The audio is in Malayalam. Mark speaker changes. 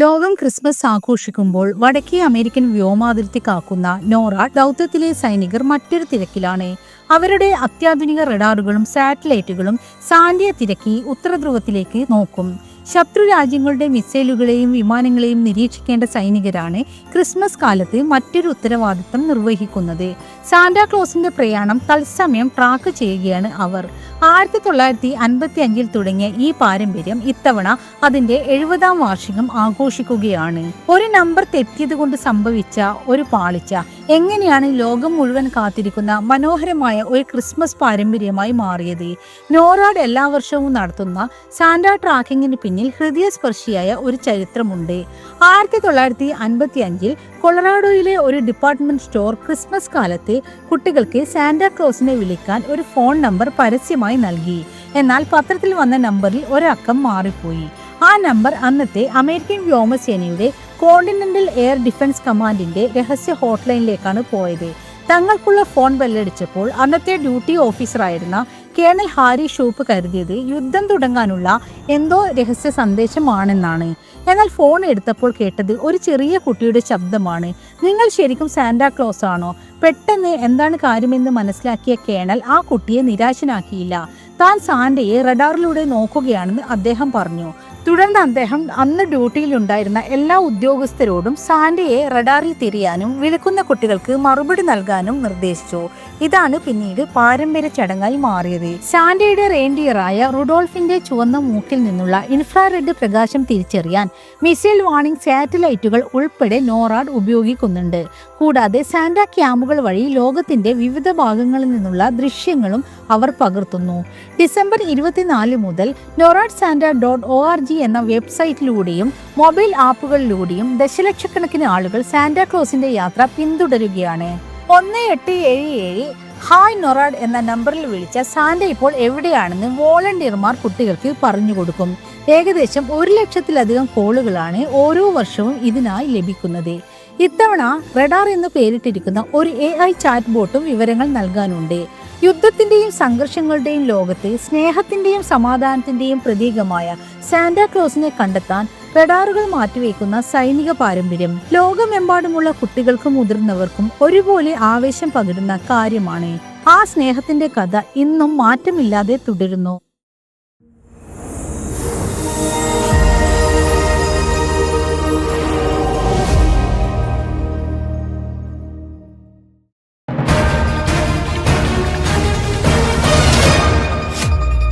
Speaker 1: ലോകം ക്രിസ്മസ് ആഘോഷിക്കുമ്പോൾ വടക്കേ അമേരിക്കൻ വ്യോമാതിർത്തി കാക്കുന്ന നോറ ദൗത്യത്തിലെ സൈനികർ മറ്റൊരു തിരക്കിലാണ്. അവരുടെ അത്യാധുനിക റഡാറുകളും സാറ്റലൈറ്റുകളും സാന്റിയ തിരക്കി ഉത്തരധ്രുവത്തിലേക്ക് നോക്കും. ശത്രു രാജ്യങ്ങളുടെ മിസൈലുകളെയും വിമാനങ്ങളെയും നിരീക്ഷിക്കേണ്ട സൈനികരാണ് ക്രിസ്മസ് കാലത്ത് മറ്റൊരു ഉത്തരവാദിത്തം നിർവഹിക്കുന്നത്. സാന്റാക്ലോസിന്റെ പ്രയാണം തത്സമയം ട്രാക്ക് ചെയ്യുകയാണ് അവർ. ആയിരത്തി തൊള്ളായിരത്തി അൻപത്തി അഞ്ചിൽ തുടങ്ങിയ ഈ പാരമ്പര്യം ഇത്തവണ അതിന്റെ എഴുപതാം വാർഷികം ആഘോഷിക്കുകയാണ്. ഒരു നമ്പർ തെറ്റിയത് കൊണ്ട് സംഭവിച്ച ഒരു പാളിച്ച എങ്ങനെയാണ് ലോകം മുഴുവൻ കാത്തിരിക്കുന്ന മനോഹരമായ ഒരു ക്രിസ്മസ് പാരമ്പര്യമായി മാറിയത്? നോറാഡ് എല്ലാ വർഷവും നടത്തുന്ന സാന്റ ട്രാക്കിങ്ങിന് പിന്നിൽ ഹൃദയസ്പർശിയായ ഒരു ചരിത്രമുണ്ട്. ആയിരത്തി തൊള്ളായിരത്തി അൻപത്തി അഞ്ചിൽ കൊളറാഡോയിലെ ഒരു ഡിപ്പാർട്ട്മെന്റ് സ്റ്റോർ ക്രിസ്മസ് കാലത്ത് കുട്ടികൾക്ക് സാന്റാക്ലോസിനെ വിളിക്കാൻ ഒരു ഫോൺ നമ്പർ പരസ്യമായി നൽകി. എന്നാൽ പത്രത്തിൽ വന്ന നമ്പറിൽ ഒരക്കം മാറിപ്പോയി. ആ നമ്പർ അന്നത്തെ അമേരിക്കൻ വ്യോമസേനയുടെ കോണ്ടിനെന്റൽ എയർ ഡിഫൻസ് കമാൻഡിന്റെ രഹസ്യ ഹോട്ട്ലൈനിലേക്കാണ് പോയത്. തങ്ങൾക്കുള്ള ഫോൺ ബെല്ലടിച്ചപ്പോൾ അന്നത്തെ ഡ്യൂട്ടി ഓഫീസറായിരുന്ന കേണൽ ഹാരി ഷൂപ്പ് കരുതിയത് യുദ്ധം തുടങ്ങാനുള്ള എന്തോ രഹസ്യ സന്ദേശമാണെന്നാണ്. എന്നാൽ ഫോൺ എടുത്തപ്പോൾ കേട്ടത് ഒരു ചെറിയ കുട്ടിയുടെ ശബ്ദമാണ്. നിങ്ങൾ ശരിക്കും സാന്റാ ക്ലോസ് ആണോ? പെട്ടെന്ന് എന്താണ് കാര്യമെന്ന് മനസ്സിലാക്കിയ കേണൽ ആ കുട്ടിയെ നിരാശനാക്കിയില്ല. താൻ സാന്റയെ റഡാറിലൂടെ നോക്കുകയാണെന്ന് അദ്ദേഹം പറഞ്ഞു. തുടർന്ന് അദ്ദേഹം അന്ന് ഡ്യൂട്ടിയിലുണ്ടായിരുന്ന എല്ലാ ഉദ്യോഗസ്ഥരോടും സാൻഡിയെ റഡാറിൽ തിരിയാനും വിളിക്കുന്ന കുട്ടികൾക്ക് മറുപടി നൽകാനും നിർദ്ദേശിച്ചു. ഇതാണ് പിന്നീട് പാരമ്പര്യ ചടങ്ങായി മാറിയത്. സാൻഡിയുടെ റേൻഡിയറായ റുഡോൾഫിന്റെ ചുവന്ന മൂക്കിൽ നിന്നുള്ള ഇൻഫ്രാറെഡ് പ്രകാശം തിരിച്ചറിയാൻ മിസൈൽ വാണിംഗ് സാറ്റലൈറ്റുകൾ ഉൾപ്പെടെ നോറാഡ് ഉപയോഗിക്കുന്നുണ്ട്. കൂടാതെ സാന്റ ക്യാമ്പുകൾ വഴി ലോകത്തിന്റെ വിവിധ ഭാഗങ്ങളിൽ നിന്നുള്ള ദൃശ്യങ്ങളും അവർ പകർത്തുന്നു. ഡിസംബർ ഇരുപത്തിനാല് മുതൽ NORAD Santa dot O R G എന്ന വെബ്സൈറ്റിലൂടെയും മൊബൈൽ ആപ്പുകളിലൂടെയും ദശലക്ഷക്കണക്കിന് ആളുകൾ സാന്റാക്ലോസിന്റെ യാത്ര പിന്തുടരുകയാണ്. ഒന്ന് എട്ട് ഏഴ് ഏഴ് ഹായ് നൊറാഡ് എന്ന നമ്പറിൽ വിളിച്ച സാന്റ ഇപ്പോൾ എവിടെയാണെന്ന് വോളണ്ടിയർമാർ കുട്ടികൾക്ക് പറഞ്ഞു കൊടുക്കും. ഏകദേശം ഒരു ലക്ഷത്തിലധികം കോളുകളാണ് ഓരോ വർഷവും ഇതിനായി ലഭിക്കുന്നത്. ഇത്തവണ റഡാർ എന്ന് പേരിട്ടിരിക്കുന്ന ഒരു എ ഐ ചാറ്റ് ബോട്ടും വിവരങ്ങൾ നൽകാനുണ്ട്. യുദ്ധത്തിന്റെയും സംഘർഷങ്ങളുടെയും ലോകത്തെ സ്നേഹത്തിന്റെയും സമാധാനത്തിന്റെയും പ്രതീകമായ സാന്റാക്ലോസിനെ കണ്ടെത്താൻ റഡാറുകൾ മാറ്റിവെക്കുന്ന സൈനിക പാരമ്പര്യം. ലോകമെമ്പാടുമുള്ള കുട്ടികൾക്കും മുതിർന്നവർക്കും ഒരുപോലെ ആവേശം പകരുന്ന കാര്യമാണ്. ആ സ്നേഹത്തിന്റെ കഥ ഇന്നും മാറ്റമില്ലാതെ തുടരുന്നു.